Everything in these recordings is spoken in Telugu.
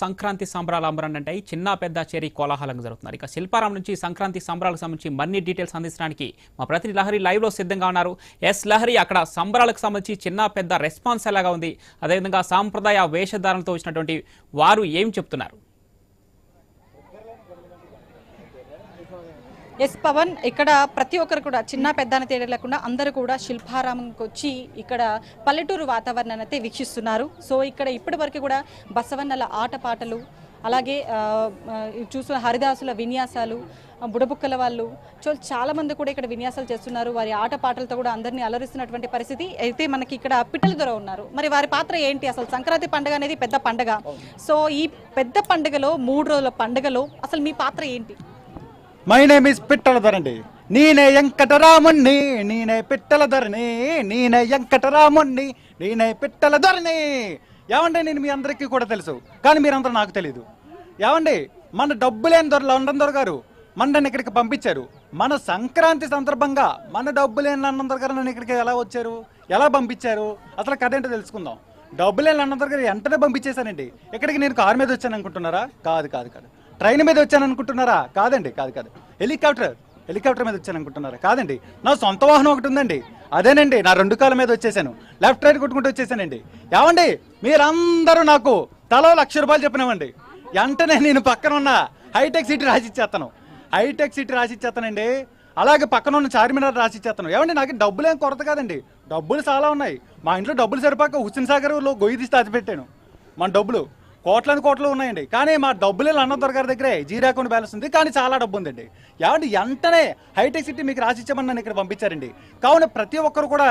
సంక్రాంతి సంబరాల అంబరాన్ని చిన్న పెద్ద చేరి కోలాహలంగా జరుగుతున్నారు. ఇక శిల్పారాం నుంచి సంక్రాంతి సంబరాలకు సంబంధించి మరిన్ని డీటెయిల్స్ అందించడానికి మా ప్రతినిధి లహరి లైవ్లో సిద్ధంగా ఉన్నారు. ఎస్ లహరి అక్కడ సంబరాలకు సంబంధించి చిన్న పెద్ద రెస్పాన్స్ ఎలాగా ఉంది? అదేవిధంగా సాంప్రదాయ వేషధారణతో వచ్చినటువంటి వారు ఏం చెప్తున్నారు? ఎస్ పవన్ ఇక్కడ ప్రతి ఒక్కరు కూడా చిన్న పెద్ద అని తేడా లేకుండా అందరూ కూడా శిల్పారామంకి వచ్చి ఇక్కడ పల్లెటూరు వాతావరణాన్ని అయితే వీక్షిస్తున్నారు. సో ఇక్కడ ఇప్పటి వరకు కూడా బసవన్నల ఆటపాటలు అలాగే చూసిన హరిదాసుల విన్యాసాలు బుడబుక్కల వాళ్ళు సో చాలామంది కూడా ఇక్కడ విన్యాసాలు చేస్తున్నారు. వారి ఆట పాటలతో కూడా అందరినీ అలరిస్తున్నటువంటి పరిస్థితి. అయితే మనకి ఇక్కడ పిట్టల దొర ఉన్నారు. మరి వారి పాత్ర ఏంటి? అసలు సంక్రాంతి పండుగ అనేది పెద్ద పండుగ. సో ఈ పెద్ద పండుగలో మూడు రోజుల పండుగలో అసలు మీ పాత్ర ఏంటి? మై నేమ్ ఇస్ పిట్టల ధరండి నేనే వెంకటరాముణ్ణి నేనే పిట్టల ధరని నేనే వెంకటరాముణ్ణి నేనే పిట్టల ధరని ఏమండి నేను మీ అందరికీ కూడా తెలుసు కానీ మీరందరూ నాకు తెలియదు ఏమండి మన డబ్బు లేని దొర లండన్ గారు మనని ఇక్కడికి పంపించారు. మన సంక్రాంతి సందర్భంగా మన డబ్బు లేని లండన్ గారు నన్ను ఇక్కడికి ఎలా వచ్చారు ఎలా పంపించారు అసలు కథ ఏంటో తెలుసుకుందాం. డబ్బు లేని లండన్ గారు వెంటనే పంపించేశానండి ఇక్కడికి నేను కారు మీద వచ్చాను అనుకుంటున్నారా కాదు కాదు కాదు. ట్రైన్ మీద వచ్చాను అనుకుంటున్నారా కాదండి కాదు కాదు. హెలికాప్టర్ హెలికాప్టర్ మీద వచ్చాను అనుకుంటున్నారా? కాదండి నా సొంత వాహనం ఒకటి ఉందండి. అదేనండి నా రెండు కాళ్ళ మీద వచ్చేసాను. లెఫ్ట్ రైట్ కొట్టుకుంటూ వచ్చేసానండి. ఏమండి మీరందరూ నాకు తలో లక్ష రూపాయలు చెప్పినవ్వండి వెంటనే నేను పక్కన ఉన్న హైటెక్ సిటీ రాసిచ్చేస్తాను హైటెక్ సిటీ రాసిచ్చేస్తానండి అలాగే పక్కన ఉన్న చార్మినార్ రాసిచ్చేస్తాను ఏమండి నాకు డబ్బులు ఏం కొరత కాదండి. డబ్బులు చాలా ఉన్నాయి. మా ఇంట్లో డబ్బులు సరిపోక హుస్సేన్ సాగర్లో గొయ్యి తీసి దాచిపెట్టాను మన డబ్బులు కోట్లని కోట్లు ఉన్నాయండి. కానీ మా డబ్బులే అన్నదొర గారి దగ్గరే జీరో అకౌంట్ బ్యాలెన్స్ ఉంది. కానీ చాలా డబ్బు ఉందండి ఏమంటే వెంటనే హైటెక్ సిటీ మీకు రాసిచ్చామని నన్ను ఇక్కడ పంపించారండి. కావున ప్రతి ఒక్కరు కూడా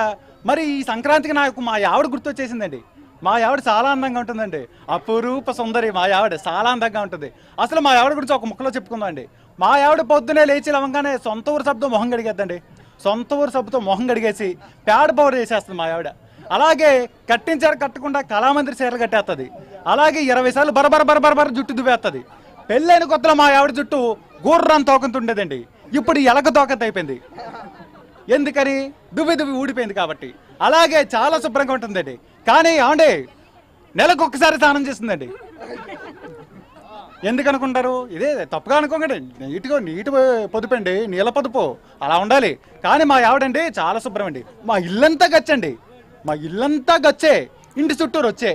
మరి ఈ సంక్రాంతికి నాకు మా ఆవిడ గుర్తొచ్చేసిందండి. మా ఆవిడ చాలా అందంగా ఉంటుందండి. అపురూప సుందరి మా ఆవిడ చాలా అందంగా ఉంటుంది. అసలు మా ఆవిడ గురించి ఒక ముక్కలో చెప్పుకుందామండి. మా ఆవిడ పొద్దునే లేచి లవంగానే సొంత ఊరు సబ్బుతో మొహం గడిగేద్దండి సొంత ఊరు సబ్బుతో మొహం గడిగేసి ప్యాడ్ పౌడర్ చేసేస్తుంది మా ఆవిడ అలాగే కట్టించారు కట్టకుండా కళామందిరి చీరలు కట్టేస్తుంది అలాగే ఇరవై సార్లు బరబర బరబర బర జుట్టు దువ్వేస్తుంది పెళ్ళైన కొత్తలో మా ఆవిడ జుట్టు గూర్రం తోకంతుండేదండి. ఇప్పుడు ఎలక తోకంత అయిపోయింది. ఎందుకని? దువ్వి దువ్వి ఊడిపోయింది కాబట్టి. అలాగే చాలా శుభ్రంగా ఉంటుందండి. కానీ ఆండే నెలకు ఒక్కసారి స్నానం చేస్తుందండి. ఎందుకు అనుకుంటారు? ఇదే తప్పుగా అనుకోకండి. నీట్గా నీటి పొదుపండి. నీళ్ళ పొదుపు. అలా ఉండాలి. కానీ మా ఆవిడండి చాలా శుభ్రం అండి మా ఇల్లంతా గచ్చండి. మా ఇల్లంతా గచ్చే ఇంటి చుట్టూరు వచ్చే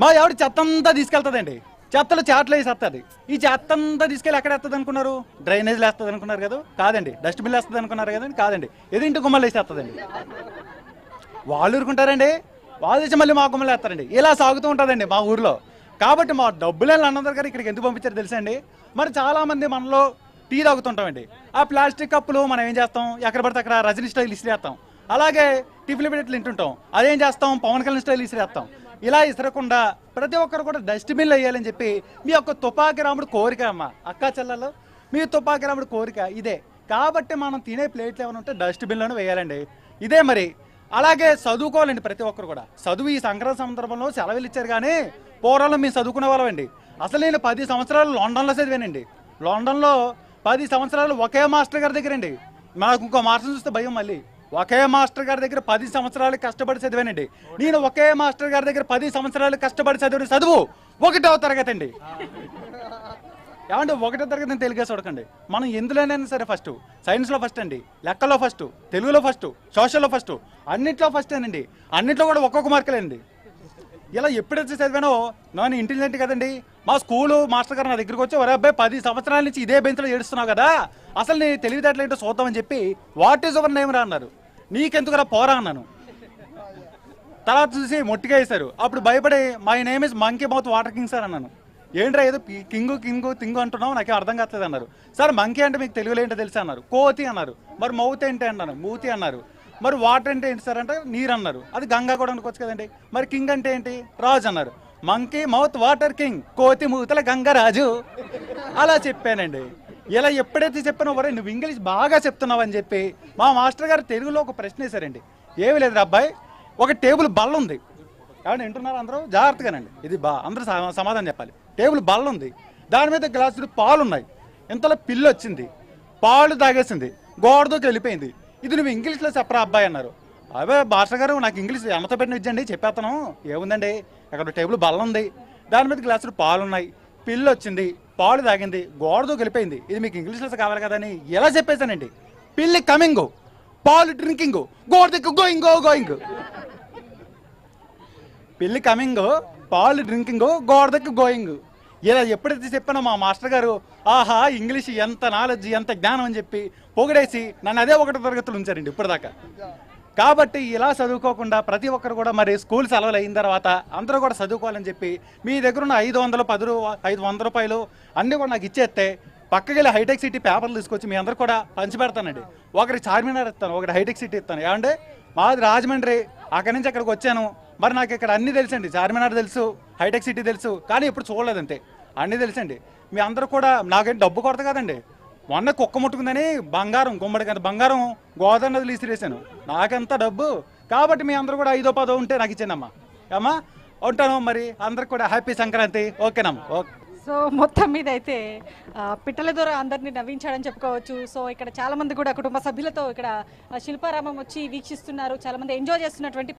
మా ఆవిడ చెత్త అంతా తీసుకెళ్తుందండి. చెత్తలు చాట్లు వేసేస్తుంది ఈ చెత్త అంతా తీసుకెళ్ళి ఎక్కడ వేస్తుంది అనుకున్నారు? డ్రైనేజ్లు వేస్తుంది అనుకున్నారు కదా? కాదండి. డస్ట్బిన్లు వేస్తుంది అనుకున్నారు కదండి? కాదండి. ఏదో ఇంటి గుమ్మలు వేసేస్తుందండి వాళ్ళు ఊరుకుంటారండి. వాళ్ళు తెచ్చి మళ్ళీ మా గుమ్మలు వేస్తారండి. ఇలా సాగుతూ ఉంటుందండి మా ఊర్లో. కాబట్టి మా డబ్బులే అన్నదారు గారు ఇక్కడికి ఎందుకు పంపించారు తెలుసా అండి? మరి చాలామంది మనలో టీ తాగుతుంటామండి. ఆ ప్లాస్టిక్ కప్పులు మనం ఏం చేస్తాం? ఎక్కడ పడితే అక్కడ రజనీ స్టైల్ ఇసిరేస్తాం అలాగే టిఫిన్ పెట్టి తింటుంటాం. అదేం చేస్తాం? పవన్ కళ్యాణ్ స్టైల్ ఇసిరేస్తాం. ఇలా ఇసరకుండా ప్రతి ఒక్కరు కూడా డస్ట్బిన్లు వేయాలని చెప్పి మీ యొక్క తుపాకి రాముడు కోరిక అమ్మ. అక్కా చెల్లెలు మీ తుపాకి రాముడు కోరిక ఇదే. కాబట్టి మనం తినే ప్లేట్లు ఏమైనా ఉంటే డస్ట్బిన్లోనే వేయాలండి. ఇదే మరి. అలాగే చదువుకోవాలండి ప్రతి ఒక్కరు కూడా. చదువు ఈ సంక్రాంతి సందర్భంలో సెలవులు ఇచ్చారు కానీ పూర్వంలో మేము చదువుకునే వాళ్ళమండి అసలు నేను పది సంవత్సరాలు లండన్లో చదివానండి. లండన్లో పది సంవత్సరాలు ఒకే మాస్టర్ గారి దగ్గర అండి ఇంకో మాస్టర్ చూస్తే భయం మళ్ళీ. ఒకే మాస్టర్ గారి దగ్గర పది సంవత్సరాలు కష్టపడి చదివానండి. నేను ఒకే మాస్టర్ గారి దగ్గర పది సంవత్సరాలు కష్టపడి చదివిన చదువు ఒకటో తరగతి అండి. ఏమంటే ఒకటో తరగతి తెలుగే చూడకండి. మనం ఎందులోనైనా సరే ఫస్ట్ సైన్స్లో ఫస్ట్ అండి లెక్కలో ఫస్ట్ తెలుగులో ఫస్ట్ సోషల్లో ఫస్ట్ అన్నిట్లో ఫస్ట్ అండి అన్నిట్లో కూడా ఒక్కొక్క మార్కులేండి ఇలా ఎప్పుడైతే చదివానో నేను ఇంటెలిజెంట్ కదండి. మా స్కూలు మాస్టర్ గారు నా దగ్గరికి వచ్చి ఒరే అబ్బాయి పది సంవత్సరాల నుంచి ఇదే బెంచ్లో ఏడుస్తున్నావు కదా. అసలు నీ తెలివితేటలు ఏంటో చూద్దామని చెప్పి వాట్ ఈజ్ అవర్ నేమ్ రా అన్నారు. నీకెందుకురా పోరా అన్నాను. తర్వాత చూసి మొట్టిగా వేశారు. అప్పుడు భయపడి my name is monkey mouth water king sir అన్నాను. ఏంట్రా ఏదో కింగు కింగు తింగు అంటున్నావు? నాకేం అర్థం కావట్లేదు అన్నారు. సార్ మంకీ అంటే మీకు తెలుగులో ఏంటో తెలుసా అన్నారు. కోతి అన్నారు. మరి మౌత్ ఏంటి అన్నాను. మూతి అన్నారు. మరి వాటర్ అంటే ఏంటి సార్ అంటే నీరు అన్నారు. అది గంగా కూడా అనుకోవచ్చు కదండి. మరి కింగ్ అంటే ఏంటి? రాజు అన్నారు. మంకీ మౌత్ వాటర్ కింగ్ కోతి మూతల గంగరాజు. అలా చెప్పానండి. ఇలా ఎప్పుడైతే చెప్పానో వరే నువ్వు ఇంగ్లీష్ బాగా చెప్తున్నావు అని చెప్పి మా మాస్టర్ గారు తెలుగులో ఒక ప్రశ్న వేశారండి. ఏమి లేదు అబ్బాయి ఒక టేబుల్ బల్ల ఉంది. కాబట్టి వింటున్నారు అందరూ? జాగ్రత్తగానండి. ఇది బా అందరూ సమాధానం చెప్పాలి. టేబుల్ బల్ల ఉంది. దాని మీద గ్లాసులు పాలు ఉన్నాయి ఇంతలో పిల్లి వచ్చింది. పాలు తాగేసింది. గోడదోకి వెళ్ళిపోయింది. ఇది నువ్వు ఇంగ్లీష్లో చెప్పరా అబ్బాయి అన్నారు. అవే భాష గారు నాకు ఇంగ్లీష్ అన్నతో పెట్టిన విద్య అండి చెప్పేస్తాను. ఏముందండి? అక్కడ టేబుల్ బల్ల ఉంది. దాని మీద గ్లాసులు పాలు ఉన్నాయి పిల్లి వచ్చింది. పాలు తాగింది గోడతో గెలిపోయింది. ఇది మీకు ఇంగ్లీష్లో కావాలి కదా అని ఎలా చెప్పేశానండి? పిల్లి కమింగ్ పాలు డ్రింకింగ్ గోడ దగ్గర గోయింగ్ గోయింగ్. పిల్లి కమింగ్ పాలు డ్రింకింగ్ గోడ దగ్గర గోయింగ్. ఇలా ఎప్పుడైతే చెప్పానో మా మాస్టర్ గారు ఆహా ఇంగ్లీష్ ఎంత నాలెడ్జ్ ఎంత జ్ఞానం అని చెప్పి పొగిడేసి నన్ను అదే ఒకటి తరగతులు ఉంచారండి ఇప్పటిదాకా. కాబట్టి ఇలా చదువుకోకుండా ప్రతి ఒక్కరు కూడా మరి స్కూల్ సెలవులు అయిన తర్వాత అందరూ కూడా చదువుకోవాలని చెప్పి మీ దగ్గర ఉన్న ఐదు వందలు పది రూ ఐదు వందల రూపాయలు అన్నీ కూడా నాకు ఇచ్చేస్తే పక్కకి వెళ్ళి హైటెక్ సిటీ పేపర్లు తీసుకొచ్చి మీ అందరు కూడా పంచిపెడతానండి. ఒకరికి చార్మినార్ ఇస్తాను ఒకటి హైటెక్ సిటీ ఇస్తాను. ఏమంటే మాది రాజమండ్రి అక్కడి నుంచి అక్కడికి వచ్చాను. మరి నాకు ఇక్కడ అన్నీ తెలుసండి. చార్మినార్ తెలుసు హైటెక్ సిటీ తెలుసు కానీ ఇప్పుడు చూడలేదంతే. అన్నీ తెలుసండి. మీ అందరూ కూడా నాకేం డబ్బు కొరత కదండి. మొన్న కుక్క ముట్టుకుందని బంగారం గుమ్మడి కదా బంగారం గోదావరి నదిలో ఇసిరేసాను నాకెంత డబ్బు? కాబట్టి మీ అందరూ కూడా ఐదో పదో ఉంటే నాకు ఇచ్చేనమ్మా. ఏమా ఉంటాను మరి. అందరికి కూడా హ్యాపీ సంక్రాంతి. ఓకేనమ్మా. ఓకే. సో మొత్తం మీద అయితే ఆ, పిట్టల ద్వారా అందరినీ నవ్వించాడని చెప్పుకోవచ్చు. సో ఇక్కడ చాలామంది కూడా కుటుంబ సభ్యులతో ఇక్కడ శిల్పారామం వచ్చి వీక్షిస్తున్నారు. చాలామంది ఎంజాయ్ చేస్తున్నటువంటి